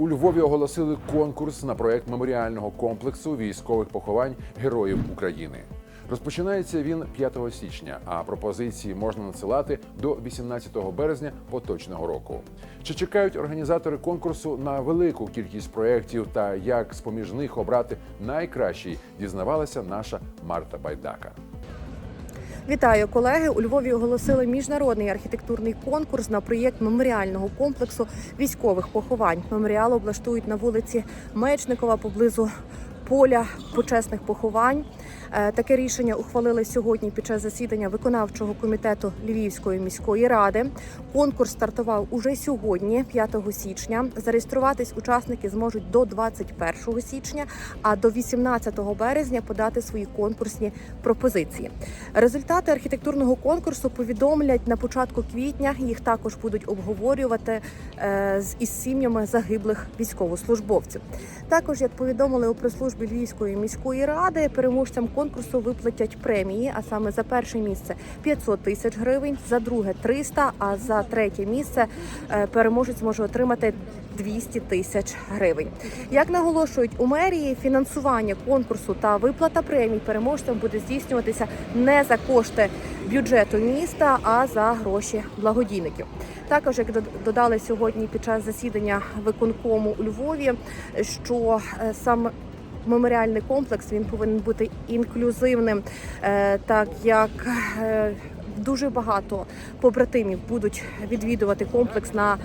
У Львові оголосили конкурс на проект меморіального комплексу військових поховань Героїв України. Розпочинається він 5 січня, а пропозиції можна надсилати до 18 березня поточного року. Чи чекають організатори конкурсу на велику кількість проєктів та як з поміж них обрати найкращий, дізнавалася наша Марта Байдака. Вітаю, колеги. У Львові оголосили міжнародний архітектурний конкурс на проєкт меморіального комплексу військових поховань. Меморіал облаштують на вулиці Мечникова поблизу поля почесних поховань. Е, Таке рішення ухвалили сьогодні під час засідання виконавчого комітету Львівської міської ради. Конкурс стартував уже сьогодні, 5 січня. Зареєструватись учасники зможуть до 21 січня, а до 18 березня подати свої конкурсні пропозиції. Результати архітектурного конкурсу повідомлять на початку квітня. Їх також будуть обговорювати е, з із сім'ями загиблих військовослужбовців. Також, як повідомили у прес-службі Львівської міської ради, переможцям конкурсу виплатять премії, а саме за перше місце 500 тисяч гривень, за друге 300, а за третє місце е, переможець зможе отримати 200 тисяч гривень. Як наголошують у мерії, фінансування конкурсу та виплата премій переможцям буде здійснюватися не за кошти бюджету міста, а за гроші благодійників. Також, як дод- додали сьогодні під час засідання виконкому у Львові, що е, сам меморіальний комплекс він повинен бути інклюзивним, е, так як е, дуже багато побратимів будуть відвідувати комплекс на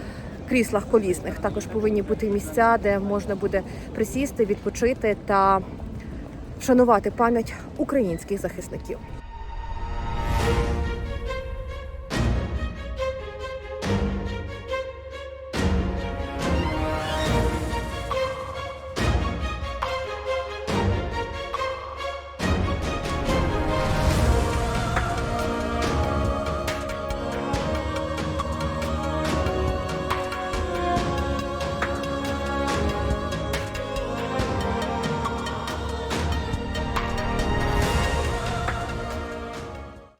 кріслах колісних. Також повинні бути місця, де можна буде присісти, відпочити та вшанувати пам'ять українських захисників.